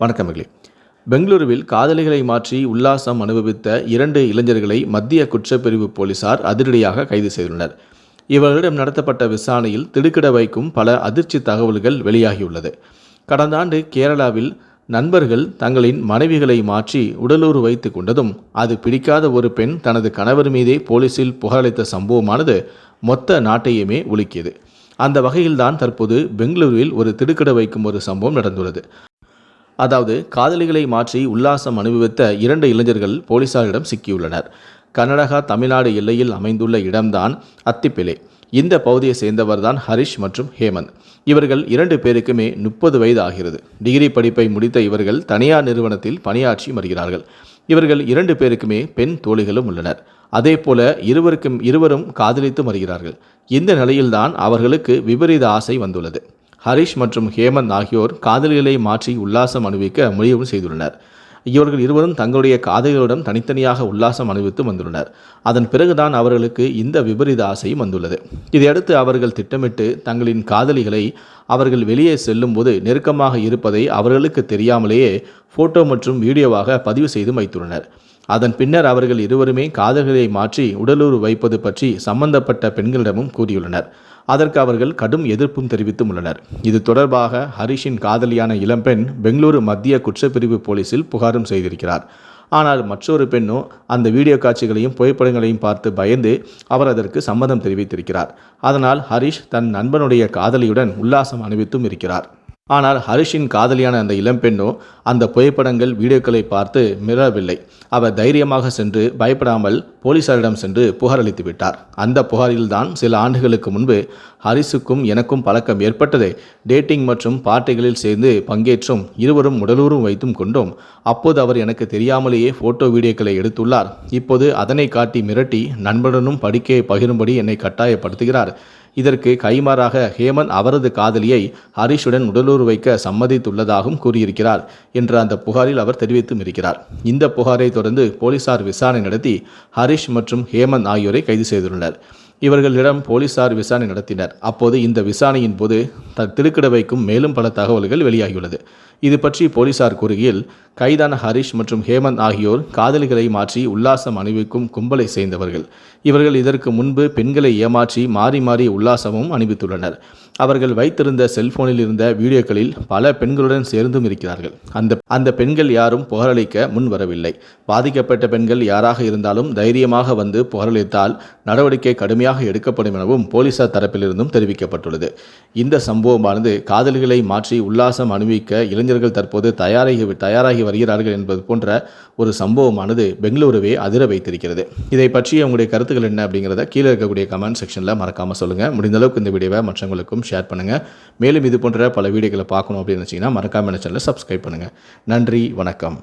வணக்கமிகளே பெங்களூருவில் காதலிகளை மாற்றி உல்லாசம் அனுபவித்த இரண்டு இளைஞர்களை மத்திய குற்றப்பிரிவு போலீசார் அதிரடியாக கைது செய்துள்ளனர். இவர்களிடம் நடத்தப்பட்ட விசாரணையில் திடுக்கிட வைக்கும் பல அதிர்ச்சி தகவல்கள் வெளியாகியுள்ளது. கடந்த ஆண்டு கேரளாவில் நண்பர்கள் தங்களின் மனைவிகளை மாற்றி உடலூறு வைத்து கொண்டதும் அது பிடிக்காத ஒரு பெண் தனது கணவர் மீதே போலீசில் புகாரளித்த சம்பவமானது மொத்த நாட்டையுமே உலுக்கியது. அந்த வகையில்தான் தற்போது பெங்களூருவில் ஒரு திடுக்கிட வைக்கும் ஒரு சம்பவம் நடந்துள்ளது. அதாவது காதலிகளை மாற்றி உல்லாசம் அனுபவித்த இரண்டு இளைஞர்கள் போலீசாரிடம் சிக்கியுள்ளனர். கர்நாடகா தமிழ்நாடு எல்லையில் அமைந்துள்ள இடம்தான் அத்திப்பிலே. இந்த பகுதியை சேர்ந்தவர்தான் ஹரிஷ் மற்றும் ஹேமந்த். இவர்கள் இரண்டு பேருக்குமே முப்பது வயது ஆகிறது. டிகிரி படிப்பை முடித்த இவர்கள் தனியார் நிறுவனத்தில் பணியாற்றி வருகிறார்கள். இவர்கள் இரண்டு பேருக்குமே பெண் தோழிகளும் உள்ளனர். அதே போல இருவருக்கும் இருவரும் காதலித்து வருகிறார்கள். இந்த நிலையில்தான் அவர்களுக்கு விபரீத ஆசை வந்துள்ளது. ஹரிஷ் மற்றும் ஹேமந்த் ஆகியோர் காதலிகளை மாற்றி உல்லாசம் அனுபவிக்க முடிவு செய்துள்ளனர். இவர்கள் இருவரும் தங்களுடைய காதலிகளுடன் தனித்தனியாக உல்லாசம் அனுபவித்து வந்துள்ளனர். அதன் பிறகுதான் அவர்களுக்கு இந்த விபரீத ஆசையும் வந்துள்ளது. இதையடுத்து அவர்கள் திட்டமிட்டு தங்களின் காதலிகளை அவர்கள் வெளியே செல்லும்போது நெருக்கமாக இருப்பதை அவர்களுக்கு தெரியாமலேயே ஃபோட்டோ மற்றும் வீடியோவாக பதிவு செய்து வைத்துள்ளனர். அதன் பின்னர் அவர்கள் இருவருமே காதல்களை மாற்றி உடலூர் வைப்பது பற்றி சம்பந்தப்பட்ட பெண்களிடமும் கூறியுள்ளனர். அதற்கு அவர்கள் கடும் எதிர்ப்பும் தெரிவித்தும் உள்ளனர். இது தொடர்பாக ஹரிஷின் காதலியான இளம்பெண் பெங்களூரு மத்திய குற்றப்பிரிவு போலீசில் புகாரும் செய்திருக்கிறார். ஆனால் மற்றொரு பெண்ணோ அந்த வீடியோ காட்சிகளையும் புகைப்படங்களையும் பார்த்து பயந்து அவர் அதற்கு சம்மதம் தெரிவித்திருக்கிறார். அதனால் ஹரிஷ் தன் நண்பனுடைய காதலியுடன் உல்லாசம் அனுபவித்தும் இருக்கிறார். ஆனால் ஹரிஷின் காதலியான அந்த இளம்பெண்ணோ அந்த புகைப்படங்கள் வீடியோக்களை பார்த்து மிரவில்லை. அவர் தைரியமாக சென்று பயப்படாமல் போலீசாரிடம் சென்று புகார் அளித்து விட்டார். அந்த புகாரில்தான் சில ஆண்டுகளுக்கு முன்பு ஹரிஷுக்கும் எனக்கும் பழக்கம் ஏற்பட்டது டேட்டிங் மற்றும் பார்ட்டிகளில் சேர்ந்து பங்கேற்றும் இருவரும் உடலூரும் வைத்தும் கொண்டோம். அப்போது அவர் எனக்கு தெரியாமலேயே ஃபோட்டோ வீடியோக்களை எடுத்துள்ளார். இப்போது அதனை காட்டி மிரட்டி நண்பனுடனும் படிக்கையை பகிரும்படி என்னை கட்டாயப்படுத்துகிறார். இதற்கு கைமாறாக ஹேமந்த் அவரது காதலியை ஹரிஷுடன் உடலூர் வைக்க சம்மதித்துள்ளதாகவும் கூறியிருக்கிறார் என்ற அந்த புகாரில் அவர் தெரிவித்தும் இருக்கிறார். இந்த புகாரை தொடர்ந்து போலீசார் விசாரணை நடத்தி ஹரிஷ் மற்றும் ஹேமந்த் ஆகியோரை கைது செய்துள்ளனர். இவர்களிடம் போலீசார் விசாரணை நடத்தினர். அப்போது இந்த விசாரணையின் போது திருக்கிடவைக்கும் வைக்கும் மேலும் பல தகவல்கள் வெளியாகியுள்ளது. இது பற்றி போலீசார் கூறுகையில் கைதான ஹரிஷ் மற்றும் ஹேமந்த் ஆகியோர் காதலிகளை மாற்றி உல்லாசம் அணிவிக்கும் கும்பலை சேர்ந்தவர்கள். இவர்கள் இதற்கு முன்பு பெண்களை ஏமாற்றி மாறி மாறி உல்லாசமும் அணிவித்துள்ளனர். அவர்கள் வைத்திருந்த செல்போனில் இருந்த வீடியோக்களில் பல பெண்களுடன் சேர்ந்தும் இருக்கிறார்கள். அந்த அந்த பெண்கள் யாரும் புகாரளிக்க முன் வரவில்லை. பாதிக்கப்பட்ட பெண்கள் யாராக இருந்தாலும் தைரியமாக வந்து புகாரளித்தால் நடவடிக்கை கடுமையாக எடுக்கப்படும் எனவும் போலீசார் தரப்பிலிருந்தும் தெரிவிக்கப்பட்டுள்ளது. இந்த சம்பவமானது காதல்களை மாற்றி உல்லாசம் அனுபவிக்க இளைஞர்கள் தற்போது தயாராகி தயாராகி வருகிறார்கள் என்பது போன்ற ஒரு சம்பவமானது பெங்களூருவே அதிர வைத்திருக்கிறது. இதை பற்றி உங்களுடைய கருத்துக்கள் என்ன அப்படிங்கிறத கீழே இருக்கக்கூடிய கமெண்ட் செக்ஷனில் மறக்காமல் சொல்லுங்கள் முடிந்த அளவுக்கு இந்த வீடியோவை மற்றவங்களுக்கும் ஷேர் பண்ணுங்கள் மேலும் இது போன்ற பல வீடியோக்களை பார்க்கணும் அப்படின்னு நினச்சிங்கன்னா மறக்காமல் சேனலை சப்ஸ்கிரைப் பண்ணுங்கள் நன்றி வணக்கம்.